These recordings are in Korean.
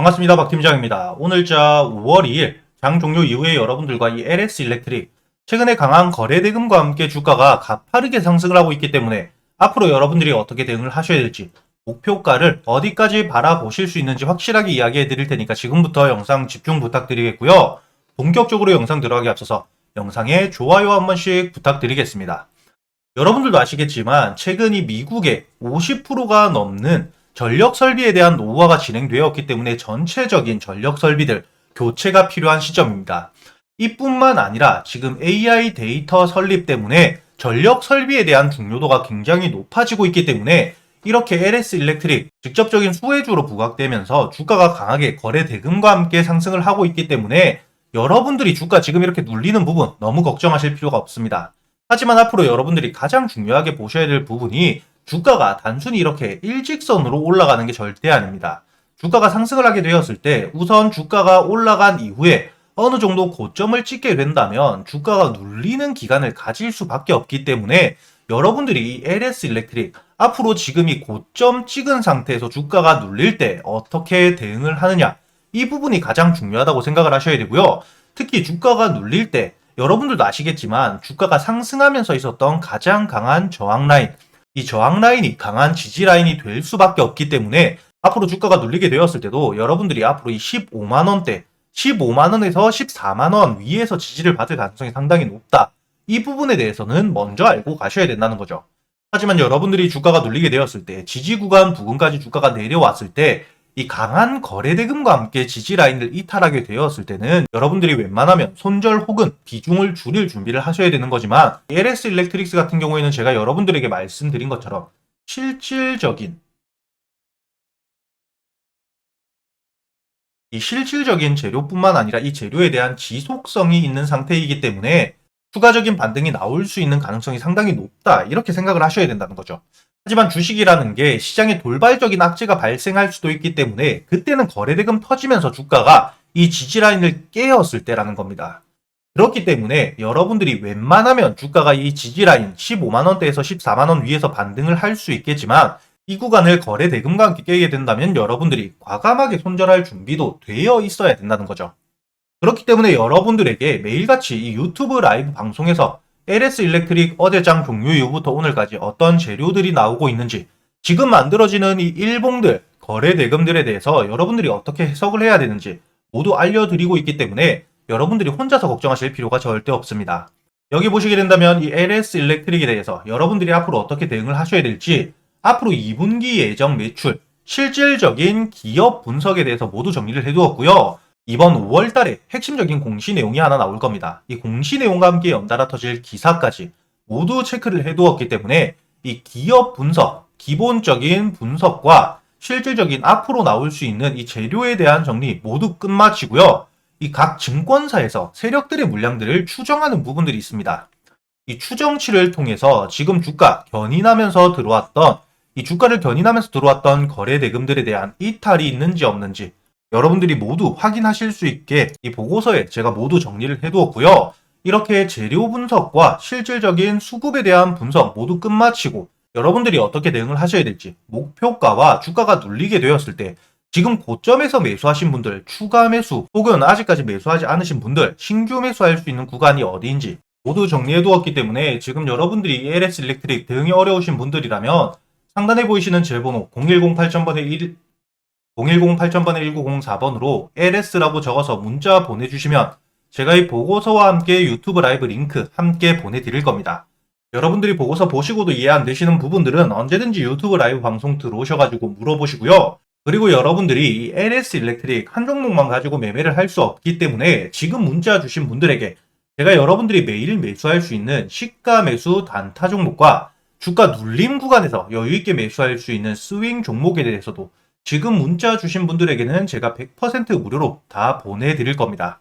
반갑습니다. 박 팀장입니다. 오늘자 5월 2일 장 종료 이후에 여러분들과 이 LS 일렉트릭 최근에 강한 거래 대금과 함께 주가가 가파르게 상승을 하고 있기 때문에 앞으로 여러분들이 어떻게 대응을 하셔야 될지 목표가를 어디까지 바라보실 수 있는지 확실하게 이야기해 드릴 테니까 지금부터 영상 집중 부탁드리겠고요. 본격적으로 영상 들어가기 앞서서 영상에 좋아요 한 번씩 부탁드리겠습니다. 여러분들도 아시겠지만 최근 이 미국의 50%가 넘는 전력 설비에 대한 노후화가 진행되었기 때문에 전체적인 전력 설비들 교체가 필요한 시점입니다. 이뿐만 아니라 지금 AI 데이터 설립 때문에 전력 설비에 대한 중요도가 굉장히 높아지고 있기 때문에 이렇게 LS 일렉트릭 직접적인 수혜주로 부각되면서 주가가 강하게 거래 대금과 함께 상승을 하고 있기 때문에 여러분들이 주가 지금 이렇게 눌리는 부분 너무 걱정하실 필요가 없습니다. 하지만 앞으로 여러분들이 가장 중요하게 보셔야 될 부분이 주가가 단순히 이렇게 일직선으로 올라가는 게 절대 아닙니다. 주가가 상승을 하게 되었을 때 우선 주가가 올라간 이후에 어느 정도 고점을 찍게 된다면 주가가 눌리는 기간을 가질 수밖에 없기 때문에 여러분들이 이 LS 일렉트릭 앞으로 지금 이 고점 찍은 상태에서 주가가 눌릴 때 어떻게 대응을 하느냐 이 부분이 가장 중요하다고 생각을 하셔야 되고요. 특히 주가가 눌릴 때 여러분들도 아시겠지만 주가가 상승하면서 있었던 가장 강한 저항 라인 이 저항 라인이 강한 지지 라인이 될 수밖에 없기 때문에 앞으로 주가가 눌리게 되었을 때도 여러분들이 앞으로 이 15만 원대 15만 원에서 14만 원 위에서 지지를 받을 가능성이 상당히 높다. 이 부분에 대해서는 먼저 알고 가셔야 된다는 거죠. 하지만 여러분들이 주가가 눌리게 되었을 때 지지 구간 부근까지 주가가 내려왔을 때 이 강한 거래 대금과 함께 지지 라인을 이탈하게 되었을 때는 여러분들이 웬만하면 손절 혹은 비중을 줄일 준비를 하셔야 되는 거지만 LS 일렉트릭스 같은 경우에는 제가 여러분들에게 말씀드린 것처럼 실질적인 이 실질적인 재료뿐만 아니라 이 재료에 대한 지속성이 있는 상태이기 때문에 추가적인 반등이 나올 수 있는 가능성이 상당히 높다. 이렇게 생각을 하셔야 된다는 거죠. 하지만 주식이라는 게 시장에 돌발적인 악재가 발생할 수도 있기 때문에 그때는 거래대금 터지면서 주가가 이 지지라인을 깨었을 때라는 겁니다. 그렇기 때문에 여러분들이 웬만하면 주가가 이 지지라인 15만원대에서 14만원 위에서 반등을 할 수 있겠지만 이 구간을 거래 대금과 함께 깨게 된다면 여러분들이 과감하게 손절할 준비도 되어 있어야 된다는 거죠. 그렇기 때문에 여러분들에게 매일같이 이 유튜브 라이브 방송에서 LS 일렉트릭 어제장 종료 이후부터 오늘까지 어떤 재료들이 나오고 있는지 지금 만들어지는 이 일봉들 거래 대금들에 대해서 여러분들이 어떻게 해석을 해야 되는지 모두 알려드리고 있기 때문에 여러분들이 혼자서 걱정하실 필요가 절대 없습니다. 여기 보시게 된다면 이 LS 일렉트릭에 대해서 여러분들이 앞으로 어떻게 대응을 하셔야 될지 앞으로 2분기 예정 매출, 실질적인 기업 분석에 대해서 모두 정리를 해두었고요. 이번 5월 달에 핵심적인 공시 내용이 하나 나올 겁니다. 이 공시 내용과 함께 연달아 터질 기사까지 모두 체크를 해두었기 때문에 이 기업 분석, 기본적인 분석과 실질적인 앞으로 나올 수 있는 이 재료에 대한 정리 모두 끝마치고요. 이 각 증권사에서 세력들의 물량들을 추정하는 부분들이 있습니다. 이 추정치를 통해서 지금 주가 견인하면서 들어왔던 이 주가를 견인하면서 들어왔던 거래 대금들에 대한 이탈이 있는지 없는지 여러분들이 모두 확인하실 수 있게 이 보고서에 제가 모두 정리를 해두었고요. 이렇게 재료 분석과 실질적인 수급에 대한 분석 모두 끝마치고 여러분들이 어떻게 대응을 하셔야 될지 목표가와 주가가 눌리게 되었을 때 지금 고점에서 매수하신 분들 추가 매수 혹은 아직까지 매수하지 않으신 분들 신규 매수할 수 있는 구간이 어디인지 모두 정리해 두었기 때문에 지금 여러분들이 LS 일렉트릭 대응이 어려우신 분들이라면 상단에 보이시는 제 번호 010 8000번에 1 010 8000번에 1904번으로 LS라고 적어서 문자 보내주시면 제가 이 보고서와 함께 유튜브 라이브 링크 함께 보내드릴 겁니다. 여러분들이 보고서 보시고도 이해 안 되시는 부분들은 언제든지 유튜브 라이브 방송 들어오셔가지고 물어보시고요. 그리고 여러분들이 이 LS 일렉트릭 한 종목만 가지고 매매를 할 수 없기 때문에 지금 문자 주신 분들에게 제가 여러분들이 매일 매수할 수 있는 시가 매수 단타 종목과 주가 눌림 구간에서 여유있게 매수할 수 있는 스윙 종목에 대해서도 지금 문자 주신 분들에게는 제가 100% 무료로 다 보내드릴 겁니다.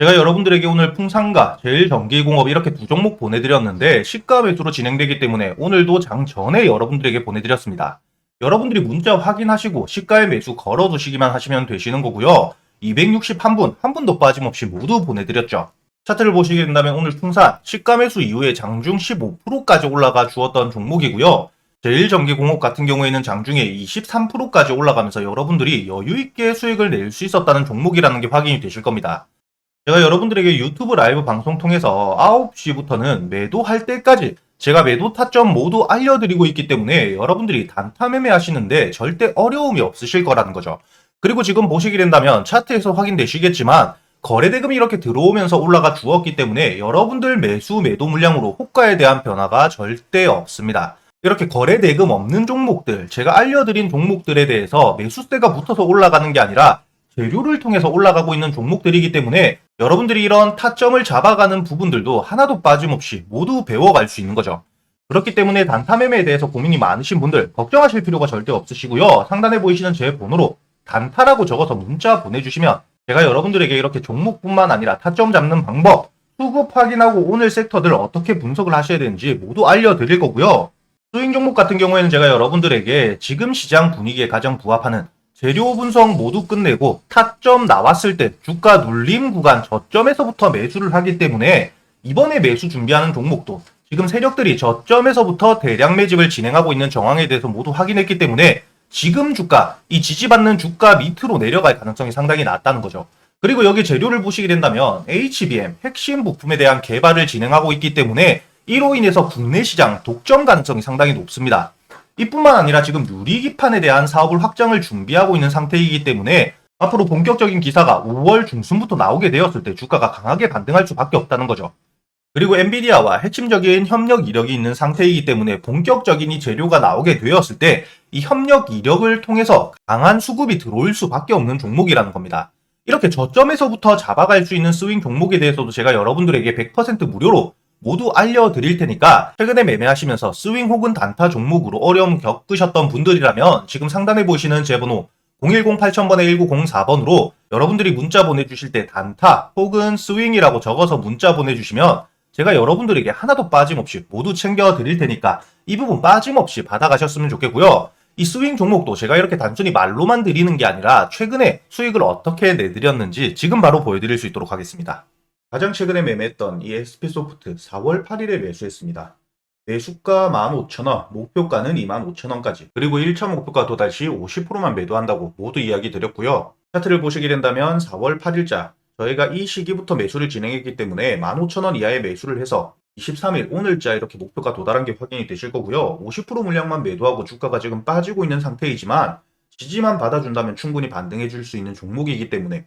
제가 여러분들에게 오늘 풍산과 제일전기공업 이렇게 두 종목 보내드렸는데 시가 매수로 진행되기 때문에 오늘도 장 전에 여러분들에게 보내드렸습니다. 여러분들이 문자 확인하시고 시가의 매수 걸어두시기만 하시면 되시는 거고요. 261분, 한 분도 빠짐없이 모두 보내드렸죠. 차트를 보시게 된다면 오늘 풍산 시가 매수 이후에 장중 15%까지 올라가 주었던 종목이고요. 제1전기공업 같은 경우에는 장중에 23%까지 올라가면서 여러분들이 여유있게 수익을 낼 수 있었다는 종목이라는 게 확인이 되실 겁니다. 제가 여러분들에게 유튜브 라이브 방송 통해서 9시부터는 매도할 때까지 제가 매도 타점 모두 알려드리고 있기 때문에 여러분들이 단타 매매 하시는데 절대 어려움이 없으실 거라는 거죠. 그리고 지금 보시게 된다면 차트에서 확인되시겠지만 거래대금이 이렇게 들어오면서 올라가 주었기 때문에 여러분들 매수 매도 물량으로 호가에 대한 변화가 절대 없습니다. 이렇게 거래 대금 없는 종목들, 제가 알려드린 종목들에 대해서 매수세가 붙어서 올라가는 게 아니라 재료를 통해서 올라가고 있는 종목들이기 때문에 여러분들이 이런 타점을 잡아가는 부분들도 하나도 빠짐없이 모두 배워갈 수 있는 거죠. 그렇기 때문에 단타 매매에 대해서 고민이 많으신 분들 걱정하실 필요가 절대 없으시고요. 상단에 보이시는 제 번호로 단타라고 적어서 문자 보내주시면 제가 여러분들에게 이렇게 종목뿐만 아니라 타점 잡는 방법, 수급 확인하고 오늘 섹터들 어떻게 분석을 하셔야 되는지 모두 알려드릴 거고요. 스윙 종목 같은 경우에는 제가 여러분들에게 지금 시장 분위기에 가장 부합하는 재료 분석 모두 끝내고 타점 나왔을 때 주가 눌림 구간 저점에서부터 매수를 하기 때문에 이번에 매수 준비하는 종목도 지금 세력들이 저점에서부터 대량 매집을 진행하고 있는 정황에 대해서 모두 확인했기 때문에 지금 주가, 이 지지받는 주가 밑으로 내려갈 가능성이 상당히 낮다는 거죠. 그리고 여기 재료를 보시게 된다면 HBM 핵심 부품에 대한 개발을 진행하고 있기 때문에 이로 인해서 국내 시장 독점 가능성이 상당히 높습니다. 이뿐만 아니라 지금 유리기판에 대한 사업을 확장을 준비하고 있는 상태이기 때문에 앞으로 본격적인 기사가 5월 중순부터 나오게 되었을 때 주가가 강하게 반등할 수밖에 없다는 거죠. 그리고 엔비디아와 핵심적인 협력 이력이 있는 상태이기 때문에 본격적인 이 재료가 나오게 되었을 때 이 협력 이력을 통해서 강한 수급이 들어올 수밖에 없는 종목이라는 겁니다. 이렇게 저점에서부터 잡아갈 수 있는 스윙 종목에 대해서도 제가 여러분들에게 100% 무료로 모두 알려드릴 테니까 최근에 매매하시면서 스윙 혹은 단타 종목으로 어려움 겪으셨던 분들이라면 지금 상단에 보시는 제 번호 010-8000번에 1904번으로 여러분들이 문자 보내주실 때 단타 혹은 스윙이라고 적어서 문자 보내주시면 제가 여러분들에게 하나도 빠짐없이 모두 챙겨드릴 테니까 이 부분 빠짐없이 받아가셨으면 좋겠고요. 이 스윙 종목도 제가 이렇게 단순히 말로만 드리는 게 아니라 최근에 수익을 어떻게 내드렸는지 지금 바로 보여드릴 수 있도록 하겠습니다. 가장 최근에 매매했던 이 SP소프트 4월 8일에 매수했습니다. 매수가 15,000원, 목표가는 25,000원까지, 그리고 1차 목표가 도달 시 50%만 매도한다고 모두 이야기 드렸고요. 차트를 보시게 된다면 4월 8일자, 저희가 이 시기부터 매수를 진행했기 때문에 15,000원 이하의 매수를 해서 23일 오늘자 이렇게 목표가 도달한 게 확인이 되실 거고요. 50% 물량만 매도하고 주가가 지금 빠지고 있는 상태이지만 지지만 받아준다면 충분히 반등해 줄 수 있는 종목이기 때문에